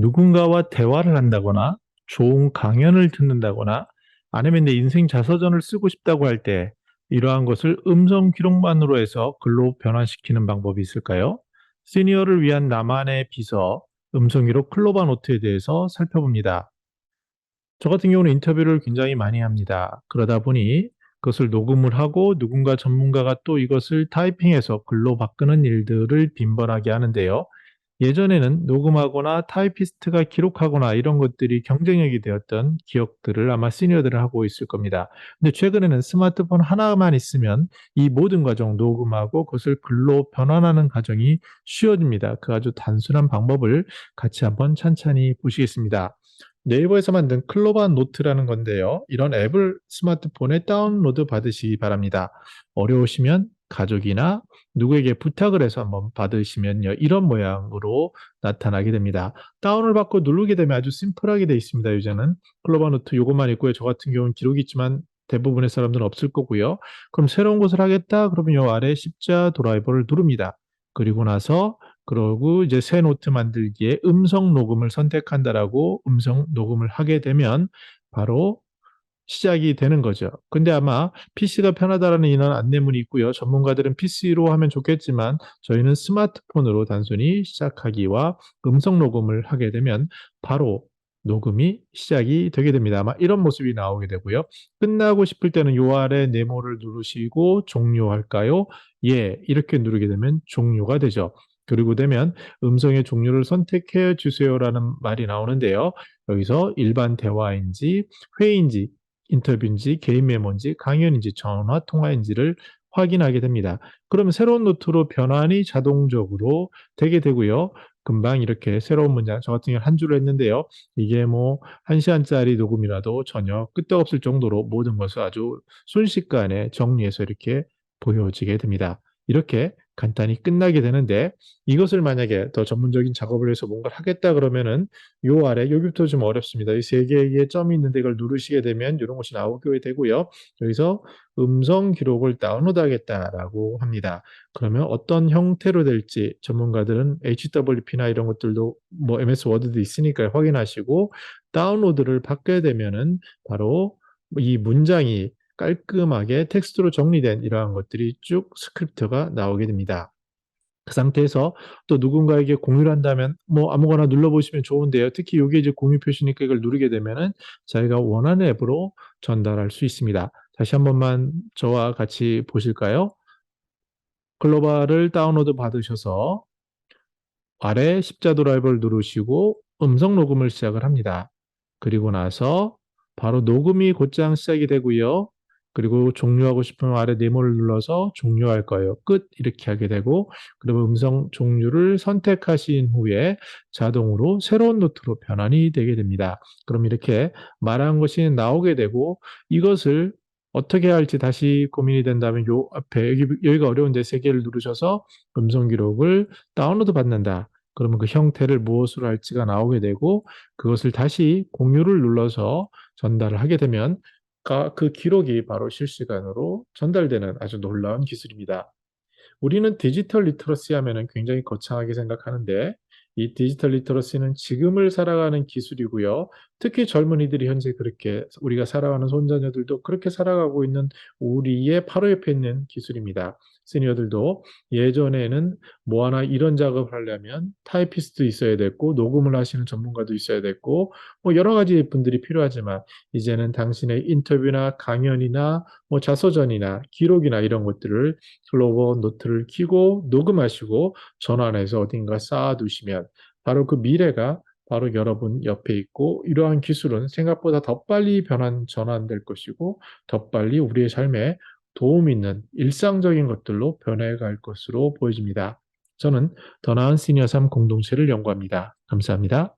누군가와 대화를 한다거나 좋은 강연을 듣는다거나 아니면 내 인생 자서전을 쓰고 싶다고 할 때 이러한 것을 음성 기록만으로 해서 글로 변환시키는 방법이 있을까요? 시니어를 위한 나만의 비서 음성 기록 클로바 노트에 대해서 살펴봅니다. 저 같은 경우는 인터뷰를 굉장히 많이 합니다. 그러다 보니 그것을 녹음을 하고 누군가 전문가가 또 이것을 타이핑해서 글로 바꾸는 일들을 빈번하게 하는데요. 예전에는 녹음하거나 타이피스트가 기록하거나 이런 것들이 경쟁력이 되었던 기억들을 아마 시니어들은 하고 있을 겁니다. 근데 최근에는 스마트폰 하나만 있으면 이 모든 과정 녹음하고 그것을 글로 변환하는 과정이 쉬워집니다. 그 아주 단순한 방법을 같이 한번 찬찬히 보시겠습니다. 네이버에서 만든 클로바 노트라는 건데요. 이런 앱을 스마트폰에 다운로드 받으시기 바랍니다. 어려우시면 가족이나 누구에게 부탁을 해서 한번 받으시면요. 이런 모양으로 나타나게 됩니다. 다운을 받고 누르게 되면 아주 심플하게 되어 있습니다. 요즘은 클로바 노트 요것만 있고요. 저 같은 경우는 기록이 있지만 대부분의 사람들은 없을 거고요. 그럼 새로운 것을 하겠다 그러면 요 아래 십자 드라이버를 누릅니다. 그리고 나서 그러고 이제 새 노트 만들기에 음성 녹음을 선택한다라고 음성 녹음을 하게 되면 바로 시작이 되는 거죠. 근데 아마 PC가 편하다라는 이런 안내문이 있고요. 전문가들은 PC로 하면 좋겠지만 저희는 스마트폰으로 단순히 시작하기와 음성 녹음을 하게 되면 바로 녹음이 시작이 되게 됩니다. 아마 이런 모습이 나오게 되고요. 끝나고 싶을 때는 요 아래 네모를 누르시고 종료할까요? 예, 이렇게 누르게 되면 종료가 되죠. 그리고 되면 음성의 종류를 선택해 주세요라는 말이 나오는데요. 여기서 일반 대화인지 회의인지 인터뷰인지 개인 메모인지 강연인지 전화 통화인지를 확인하게 됩니다. 그러면 새로운 노트로 변환이 자동적으로 되게 되고요. 금방 이렇게 새로운 문장, 저 같은 경우 한 줄을 했는데요. 이게 뭐 한 시간짜리 녹음이라도 전혀 끄떡없을 정도로 모든 것을 아주 순식간에 정리해서 이렇게 보여지게 됩니다. 이렇게 간단히 끝나게 되는데 이것을 만약에 더 전문적인 작업을 해서 뭔가를 하겠다 그러면은 요 아래 여기부터 좀 어렵습니다. 이 세 개의 점이 있는데 이걸 누르시게 되면 이런 것이 나오게 되고요. 여기서 음성 기록을 다운로드 하겠다라고 합니다. 그러면 어떤 형태로 될지 전문가들은 HWP나 이런 것들도 뭐 MS 워드도 있으니까 확인하시고 다운로드를 받게 되면은 바로 이 문장이 깔끔하게 텍스트로 정리된 이러한 것들이 쭉 스크립트가 나오게 됩니다. 그 상태에서 또 누군가에게 공유를 한다면 뭐 아무거나 눌러보시면 좋은데요. 특히 이게 이제 공유 표시니까 이걸 누르게 되면은 자기가 원하는 앱으로 전달할 수 있습니다. 다시 한 번만 저와 같이 보실까요? 글로벌을 다운로드 받으셔서 아래 십자 드라이버를 누르시고 음성 녹음을 시작을 합니다. 그리고 나서 바로 녹음이 곧장 시작이 되고요. 그리고 종료하고 싶으면 아래 네모를 눌러서 종료할 거예요. 끝 이렇게 하게 되고 그러면 음성 종류를 선택하신 후에 자동으로 새로운 노트로 변환이 되게 됩니다. 그럼 이렇게 말한 것이 나오게 되고 이것을 어떻게 할지 다시 고민이 된다면 요 앞에 여기, 여기가 어려운데 세 개를 누르셔서 음성 기록을 다운로드 받는다. 그러면 그 형태를 무엇으로 할지가 나오게 되고 그것을 다시 공유를 눌러서 전달을 하게 되면 그 기록이 바로 실시간으로 전달되는 아주 놀라운 기술입니다. 우리는 디지털 리터러시 하면은 굉장히 거창하게 생각하는데 이 디지털 리터러시는 지금을 살아가는 기술이고요. 특히 젊은이들이 현재 그렇게 우리가 살아가는 손자녀들도 그렇게 살아가고 있는 우리의 바로 옆에 있는 기술입니다. 시니어들도 예전에는 뭐 하나 이런 작업을 하려면 타이피스트 있어야 됐고 녹음을 하시는 전문가도 있어야 됐고 뭐 여러 가지 분들이 필요하지만 이제는 당신의 인터뷰나 강연이나 뭐 자서전이나 기록이나 이런 것들을 글로벌 노트를 키고 녹음하시고 전환해서 어딘가 쌓아두시면 바로 그 미래가 바로 여러분 옆에 있고 이러한 기술은 생각보다 더 빨리 변환 전환될 것이고 더 빨리 우리의 삶에 도움 있는 일상적인 것들로 변해갈 것으로 보여집니다. 저는 더 나은 시니어 삶 공동체를 연구합니다. 감사합니다.